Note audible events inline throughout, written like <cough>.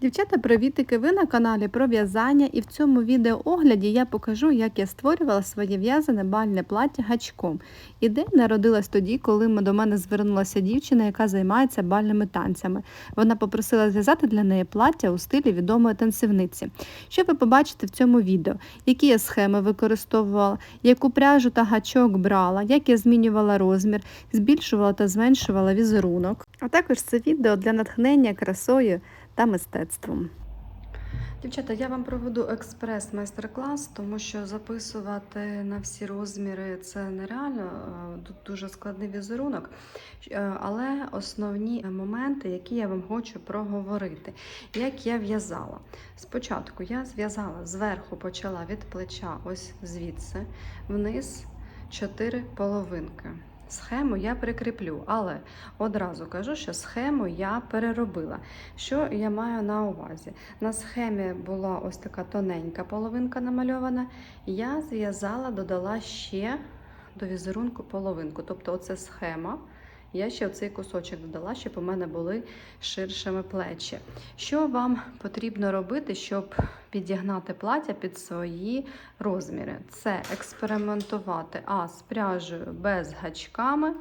Дівчата, привітики! Ви на каналі про в'язання, і в цьому відеоогляді я покажу, як я створювала своє в'язане бальне плаття гачком. Ідея народилась тоді, коли до мене звернулася дівчина, яка займається бальними танцями. Вона попросила зв'язати для неї плаття у стилі відомої танцівниці. Що ви побачите в цьому відео? Які я схеми використовувала, яку пряжу та гачок брала, як я змінювала розмір, збільшувала та зменшувала візерунок. А також це відео для натхнення красою та мистецтвом. Дівчата, я вам проведу експрес-майстер-клас, тому що записувати на всі розміри це нереально. Тут дуже складний візерунок. Е, Але основні моменти, які я вам хочу проговорити, як я в'язала. Спочатку я зв'язала зверху, почала від плеча, ось звідси, вниз 4 половинки. Схему я прикріплю, але одразу кажу, що схему я переробила. Що я маю на увазі? На схемі була ось така тоненька половинка намальована. Я зв'язала, додала ще до візерунку половинку. Тобто, оце схема. Я ще цей кусочок додала, щоб у мене були ширшими плечі. Що вам потрібно робити, щоб підігнати плаття під свої розміри? Це експериментувати а з пряжею без гачками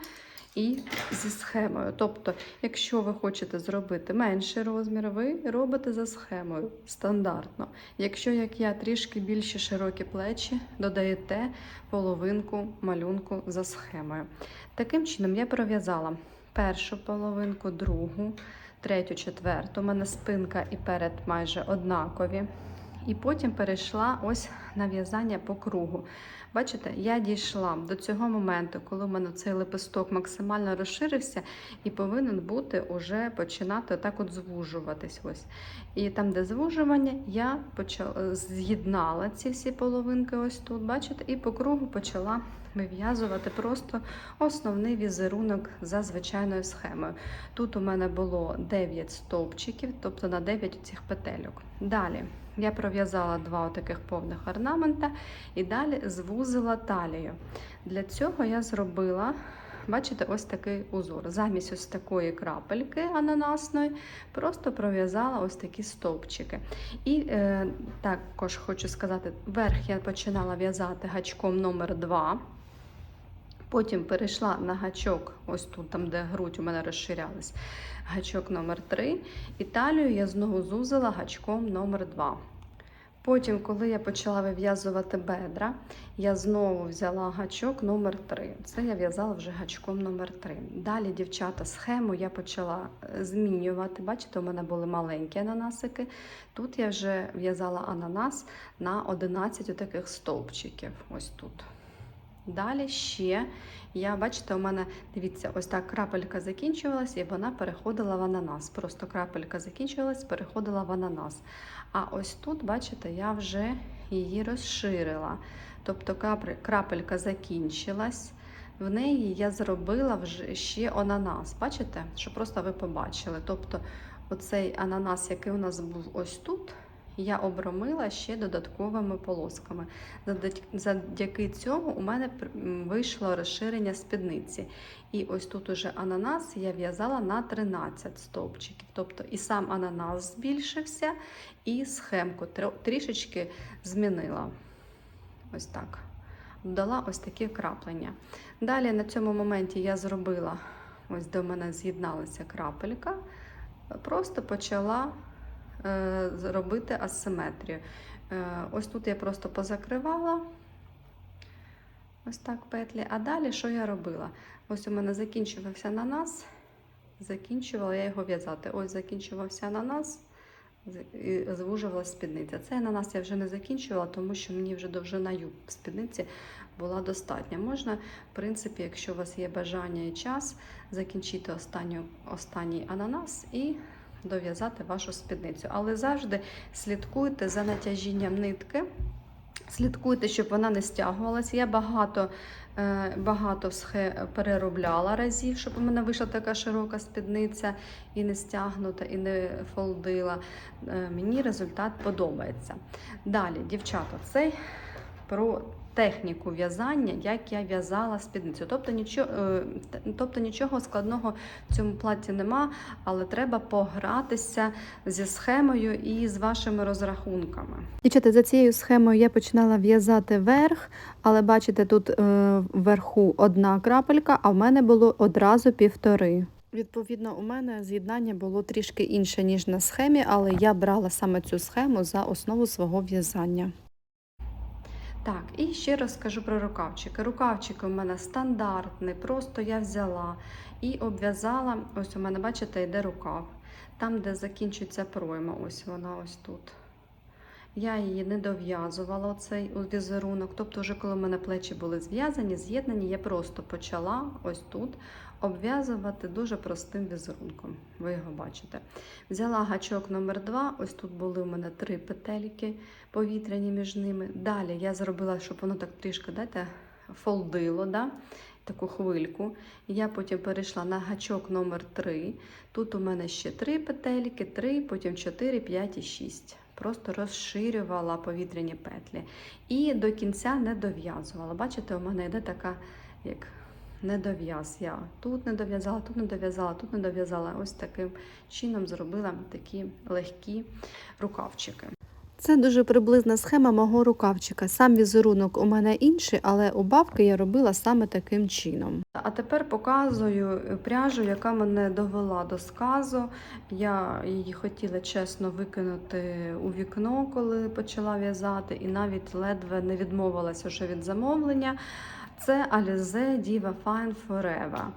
і зі схемою. Тобто, якщо ви хочете зробити менший розмір, ви робите за схемою стандартно. Якщо, як я, трішки більші широкі плечі, додаєте половинку малюнку за схемою. Таким чином я пров'язала першу половинку, другу, третю, четверту. У мене спинка і перед майже однакові. І потім перейшла ось на в'язання по кругу. Бачите, я дійшла до цього моменту, коли в мене цей лепесток максимально розширився і повинен бути уже починати так от звужуватись. Ось. І там, де звужування, я почала, з'єднала ці всі половинки ось тут, бачите, і по кругу почала вив'язувати просто основний візерунок за звичайною схемою. Тут у мене було 9 стовпчиків, тобто на 9 цих петельок. Далі я пров'язала два таких повних орнамента і далі звузила талію. Для цього я зробила. Бачите, ось такий узор. Замість ось такої крапельки ананасної, просто пров'язала ось такі стовпчики. І е, також хочу сказати, верх я починала в'язати гачком номер 2 Потім перейшла на гачок, ось тут, там, де грудь у мене розширялась, гачок номер 3 І талію я знову зузила гачком номер 2 Потім, коли я почала вив'язувати бедра, я знову взяла гачок номер 3 Це я в'язала вже гачком номер 3 Далі, дівчата, схему я почала е, змінювати. Бачите, у мене були маленькі ананасики. Тут я вже в'язала ананас на 11 таких стовпчиків. Ось тут. Далі ще я, бачите, у мене, дивіться, ось так крапелька закінчувалась і вона переходила в ананас. Просто крапелька закінчувалась, переходила в ананас. А ось тут, бачите, я вже її розширила. Тобто крапелька закінчилась. В неї я зробила вже ще ананас. Бачите, що просто ви побачили. Тобто, оцей ананас, який у нас був ось тут, я обромила ще додатковими полосками. Завдяки- цьому у мене вийшло розширення спідниці. І ось тут уже ананас я в'язала на 13 стовпчиків. Тобто і сам ананас збільшився, і схемку трішечки змінила. Ось так. Додала ось такі краплення. Далі на цьому моменті я зробила, ось в мене з'єдналася крапелька, просто почала е, робити асиметрію. Е, ось тут я просто позакривала ось так петлі. А далі що я робила? Ось у мене закінчувався нанас, закінчувала я його в'язати. Ось закінчувався нанас. з- І звужувалася спідниця. Цей ананас я вже не закінчувала, тому що мені вже довжина юб спідниці була достатня. Можна, в принципі, якщо у вас є бажання і час, закінчити останню, останній ананас і дов'язати вашу спідницю. Але завжди слідкуйте за натяжінням нитки. Слідкуйте, щоб вона не стягувалася. Я багато, е, багато переробляла разів, щоб у мене вийшла така широка спідниця і не стягнута, і не фолдила. Е, Мені результат подобається. Далі, дівчата, це про техніку в'язання, як я в'язала спідницю. Тобто нічого, тобто нічого складного в цьому платі нема, але треба погратися зі схемою і з вашими розрахунками. Дівчата, за цією схемою я починала в'язати верх, але бачите, тут е, вверху одна крапелька, а в мене було одразу півтори. Відповідно, у мене з'єднання було трішки інше, ніж на схемі, але я брала саме цю схему за основу свого в'язання. Так, і ще раз скажу про рукавчики. Рукавчики у мене стандартний, просто я взяла і обв'язала. Ось у мене, бачите, йде рукав. Там, де закінчується пройма, ось вона ось тут. Я її не дов'язувала оцей візерунок. Тобто, вже коли в мене плечі були зв'язані, з'єднані, я просто почала ось тут обв'язувати дуже простим візерунком. Ви його бачите. Взяла гачок номер 2 ось тут були у мене три петельки повітряні між ними. Далі я зробила, щоб воно так трішки дайте, фолдило. Да? Таку хвильку. Я потім перейшла на гачок номер 3 Тут у мене ще три петельки, 3, потім 4, 5 і 6 просто розширювала повітряні петлі. І до кінця не дов'язувала. Бачите, у мене йде така, як недов'яз. Я тут не дов'язала, тут не дов'язала, тут не дов'язала. Ось таким чином зробила такі легкі рукавчики. Це дуже приблизна схема мого рукавчика. Сам візерунок у мене інший, але убавки я робила саме таким чином. А тепер показую пряжу, яка мене довела до сказу. Я її хотіла чесно викинути у вікно, коли почала в'язати, і навіть ледве не відмовилася вже від замовлення. Це Alize Diva Fine Forever.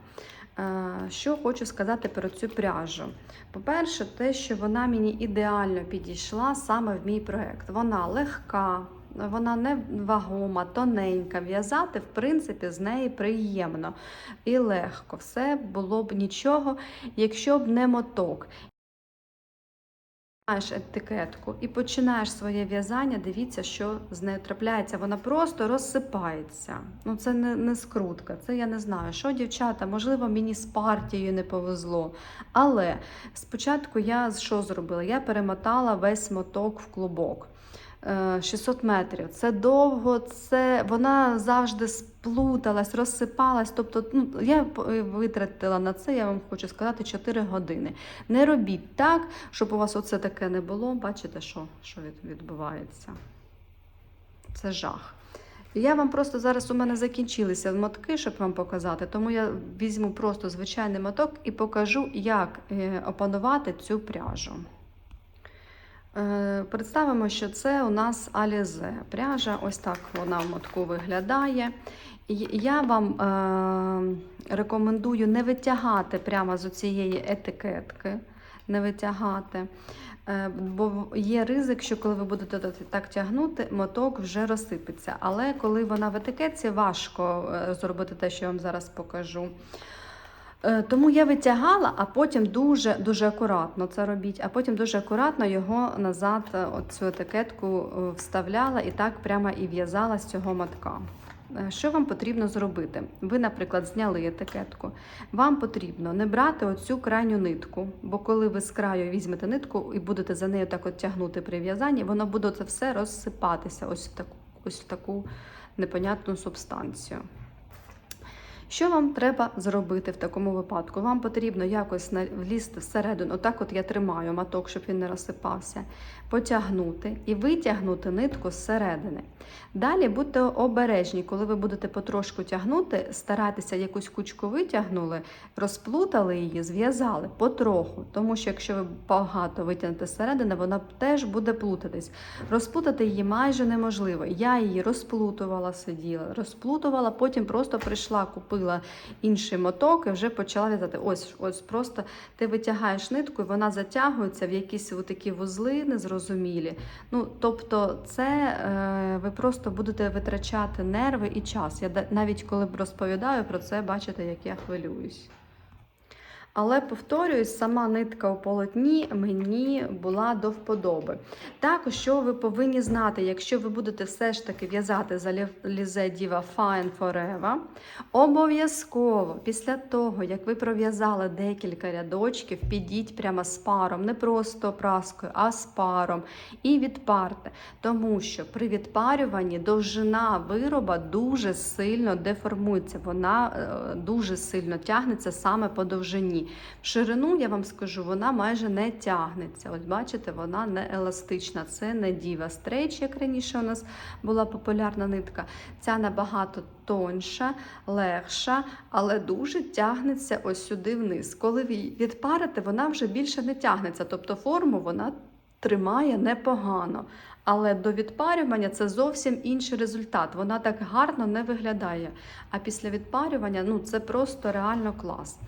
Е, Що хочу сказати про цю пряжу. По-перше, те, що вона мені ідеально підійшла саме в мій проєкт. Вона легка, вона не вагома, тоненька. В'язати, в принципі, з неї приємно і легко. Все було б нічого, якщо б не моток. Маєш етикетку і починаєш своє в'язання, дивіться, що з нею трапляється. Вона просто розсипається. Ну це не не скрутка, це я не знаю. Що, дівчата, можливо, мені з партією не повезло. Але спочатку я що зробила? Я перемотала весь моток в клубок. 600 метрів. Це довго, це вона завжди сплуталась, розсипалась. Тобто, ну, я витратила на це, я вам хочу сказати, 4 години. Не робіть так, щоб у вас оце таке не було. Бачите, що, що відбувається? Це жах. Я вам просто зараз у мене закінчилися мотки, щоб вам показати, тому я візьму просто звичайний моток і покажу, як е, опанувати цю пряжу. Е, представимо, що це у нас Алізе. Пряжа, ось так вона в мотку виглядає. Я вам е, рекомендую не витягати прямо з цієї етикетки, не витягати, е, бо є ризик, що коли ви будете так тягнути, моток вже розсипеться. Але коли вона в етикетці, важко зробити те, що я вам зараз покажу. Е, тому я витягала, а потім дуже дуже акуратно це робіть, а потім дуже акуратно його назад, е, цю етикетку е, вставляла і так прямо і в'язала з цього матка. Що вам потрібно зробити? Ви, наприклад, зняли етикетку. Вам потрібно не брати оцю крайню нитку, бо коли ви з краю візьмете нитку і будете за нею так от тягнути при в'язанні, воно буде це все розсипатися ось в таку, ось в таку непонятну субстанцію. Що вам треба зробити в такому випадку? Вам потрібно якось влізти всередину, отак от я тримаю маток, щоб він не розсипався, потягнути і витягнути нитку зсередини. Далі будьте обережні, коли ви будете потрошку тягнути, старайтеся якусь кучку витягнули, розплутали її, зв'язали потроху. Тому що якщо ви багато витягнете зсередини, вона теж буде плутатись. Розплутати її майже неможливо. Я її розплутувала, сиділа, розплутувала, потім просто прийшла, купила інший моток і вже почала в'язати. Ось ось просто ти витягаєш нитку, і вона затягується в якісь такі вузли незрозумілі. Ну, Тобто, це е, ви просто будете витрачати нерви і час. Я навіть коли розповідаю про це, бачите, як я хвилююсь. Але повторююсь, сама нитка у полотні мені була до вподоби. Також, що ви повинні знати, якщо ви будете все ж таки в'язати за Lize Diva Fine Forever, обов'язково після того, як ви пров'язали декілька рядочків, підіть прямо з паром, не просто праскою, а з паром, і відпарте. Тому що при відпарюванні довжина вироба дуже сильно деформується, вона е, дуже сильно тягнеться саме по довжині. В ширину, я вам скажу, вона майже не тягнеться. Ось бачите, вона не еластична. Це не діва стрейч, як раніше у нас була популярна нитка. Ця набагато тоньша, легша, але дуже тягнеться ось сюди вниз. Коли ви відпарите, вона вже більше не тягнеться, тобто форму вона тримає непогано. Але до відпарювання це зовсім інший результат. Вона так гарно не виглядає. А після відпарювання ну, це просто реально клас.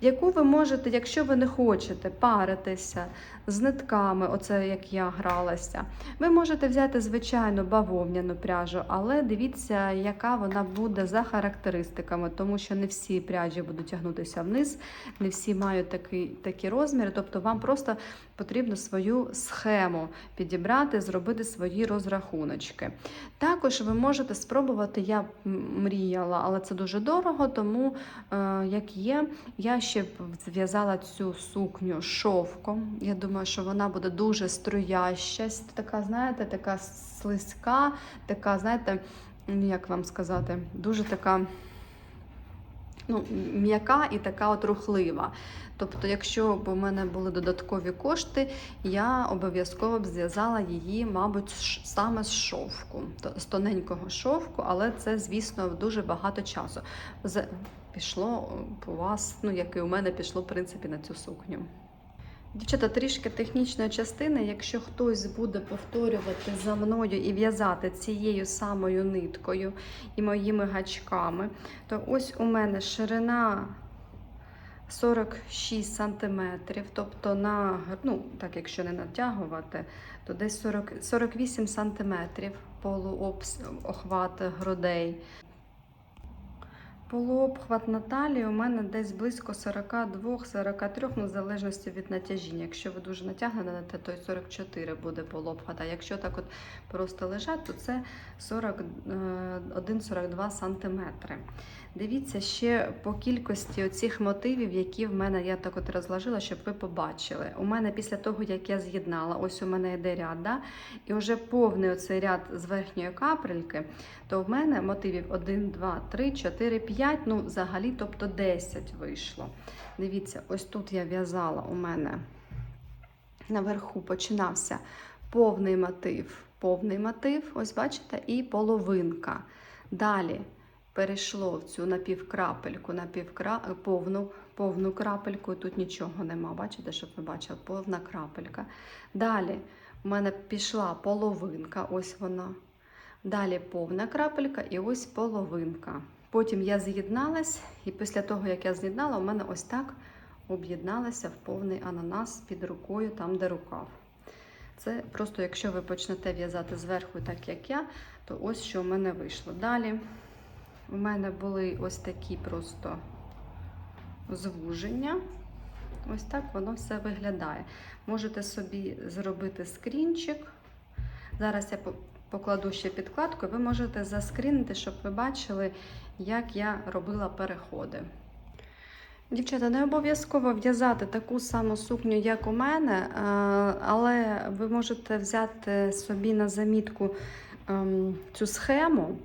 Яку ви можете, якщо ви не хочете паритися з нитками, оце як я гралася, ви можете взяти звичайну бавовняну пряжу, але дивіться, яка вона буде за характеристиками, тому що не всі пряжі будуть тягнутися вниз, не всі мають такі, такі розміри. Тобто вам просто потрібно свою схему підібрати, зробити свої розрахуночки. Також ви можете спробувати, я мріяла, але це дуже дорого, тому е, як є, я ще зв'язала цю сукню шовком. Я думаю, що вона буде дуже струяща, така, знаєте, така слизька, така, знаєте, як вам сказати, дуже така. Ну, м'яка і така от рухлива. Тобто, якщо б у мене були додаткові кошти, я обов'язково б зв'язала її, мабуть, саме з шовку, з тоненького шовку, але це, звісно, дуже багато часу. Пішло у вас, ну як і у мене пішло, в принципі, на цю сукню. Дівчата, трішки технічної частини, якщо хтось буде повторювати за мною і в'язати цією самою ниткою і моїми гачками, то ось у мене ширина 46 см, тобто на, ну, так якщо не натягувати, то десь 40, 48 см полуохват грудей. Полуобхват на талії у мене десь близько 42-43, ну, в залежності від натяжіння. Якщо ви дуже натягнете, то 44 буде полуобхват. А якщо так от просто лежать, то це 41-42 см. Дивіться ще по кількості оцих мотивів, які в мене я так от розложила, щоб ви побачили. У мене після того, як я з'єднала, ось у мене йде ряд, да? і вже повний оцей ряд з верхньої капельки, то в мене мотивів 1, 2, 3, 4, 5, ну взагалі, тобто 10 вийшло. Дивіться, ось тут я в'язала у мене наверху починався повний мотив, повний мотив, ось бачите, і половинка. Далі перейшло в цю напівкрапельку, напівкра... повну повну крапельку. Тут нічого нема. Бачите, щоб ви бачили, повна крапелька. Далі в мене пішла половинка, ось вона. Далі повна крапелька і ось половинка. Потім я з'єдналась, і після того, як я з'єднала, у мене ось так об'єдналася в повний ананас під рукою, там, де рукав. Це просто, якщо ви почнете в'язати зверху, так як я, то ось що в мене вийшло. Далі у мене були ось такі просто звуження. Ось так воно все виглядає. Можете собі зробити скрінчик. Зараз я покладу ще підкладку, ви можете заскрінити, щоб ви бачили, як я робила переходи. Дівчата, не обов'язково в'язати таку саму сукню, як у мене, е, але ви можете взяти собі на замітку ем, цю схему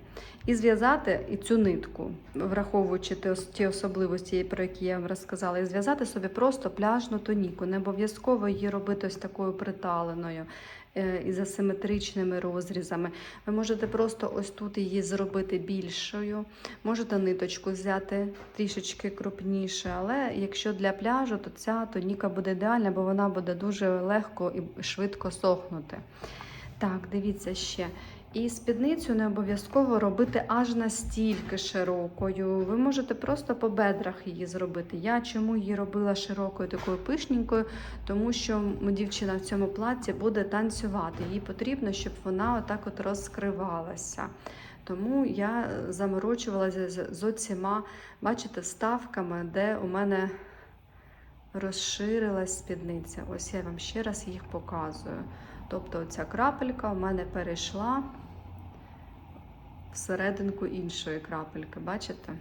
і зв'язати і цю нитку, враховуючи ті особливості, про які я вам розказала, і зв'язати собі просто пляжну тоніку. Не обов'язково її робити ось такою приталеною е, і з асиметричними розрізами. Ви можете просто ось тут її зробити більшою. Можете ниточку взяти трішечки крупніше, але якщо для пляжу, то ця тоніка буде ідеальна, бо вона буде дуже легко і швидко сохнути. Так, дивіться ще. І спідницю не обов'язково робити аж настільки широкою. Ви можете просто по бедрах її зробити. Я чому її робила широкою, такою пишненькою, тому що дівчина в цьому платі буде танцювати. Їй потрібно, щоб вона отак от розкривалася. Тому я заморочувалася з оціма, бачите, ставками, де у мене розширилась спідниця. Ось я вам ще раз їх показую. Тобто ця крапелька у мене перейшла всерединку іншої крапельки, бачите?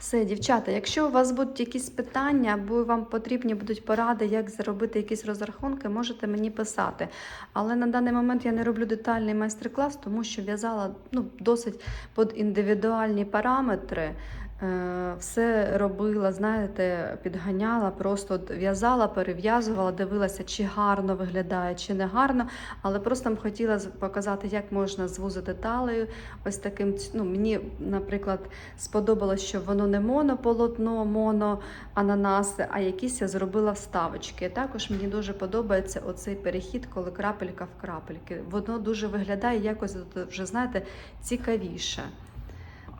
Все, дівчата, якщо у вас будуть якісь питання, або вам потрібні будуть поради, як зробити якісь розрахунки, можете мені писати. Але на даний момент я не роблю детальний майстер-клас, тому що в'язала ну, досить під індивідуальні параметри. Е, Все робила, знаєте, підганяла, просто в'язала, перев'язувала, дивилася, чи гарно виглядає, чи не гарно. Але просто хотіла показати, як можна звузити талею. Ось таким, ну, мені, наприклад, сподобалось, що воно не монополотно, моно ананаси, а якісь я зробила вставочки. Також мені дуже подобається оцей перехід, коли крапелька в крапельки. Воно дуже виглядає якось вже, знаєте, цікавіше.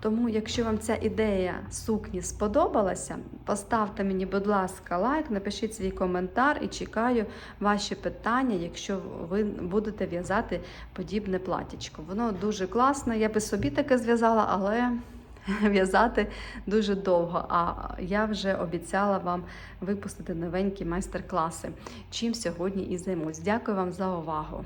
Тому, якщо вам ця ідея сукні сподобалася, поставте мені, будь ласка, лайк, напишіть свій коментар і чекаю ваші питання, якщо ви будете в'язати подібне платічко. Воно дуже класне. Я би собі таке зв'язала, але <laughs> в'язати дуже довго. А я вже обіцяла вам випустити новенькі майстер-класи, чим сьогодні і займусь. Дякую вам за увагу.